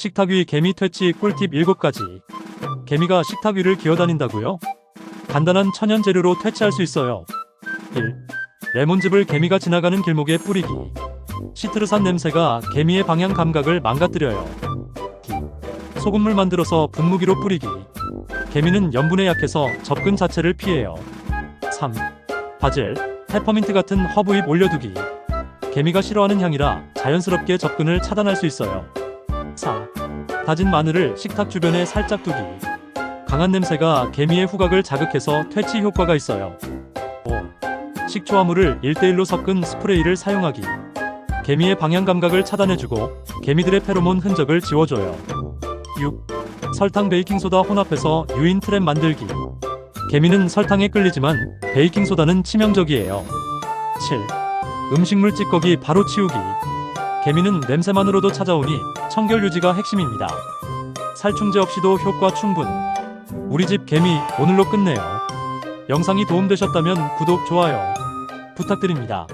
식탁 위 개미 퇴치 꿀팁 7가지. 개미가 식탁 위를 기어다닌다고요? 간단한 천연 재료로 퇴치할 수 있어요. 1. 레몬즙을 개미가 지나가는 길목에 뿌리기. 시트르산 냄새가 개미의 방향 감각을 망가뜨려요. 2. 소금물 만들어서 분무기로 뿌리기. 개미는 염분에 약해서 접근 자체를 피해요. 3. 바질, 페퍼민트 같은 허브잎 올려두기. 개미가 싫어하는 향이라 자연스럽게 접근을 차단할 수 있어요. 4. 다진 마늘을 식탁 주변에 살짝 두기. 강한 냄새가 개미의 후각을 자극해서 퇴치 효과가 있어요. 5. 식초화물을 1대1로 섞은 스프레이를 사용하기. 개미의 방향 감각을 차단해주고 개미들의 페로몬 흔적을 지워줘요. 6. 설탕 베이킹소다 혼합해서 유인 트랩 만들기. 개미는 설탕에 끌리지만 베이킹소다는 치명적이에요. 7. 음식물 찌꺼기 바로 치우기. 개미는 냄새만으로도 찾아오니 청결 유지가 핵심입니다. 살충제 없이도 효과 충분. 우리 집 개미 오늘로 끝내요. 영상이 도움되셨다면 구독, 좋아요 부탁드립니다.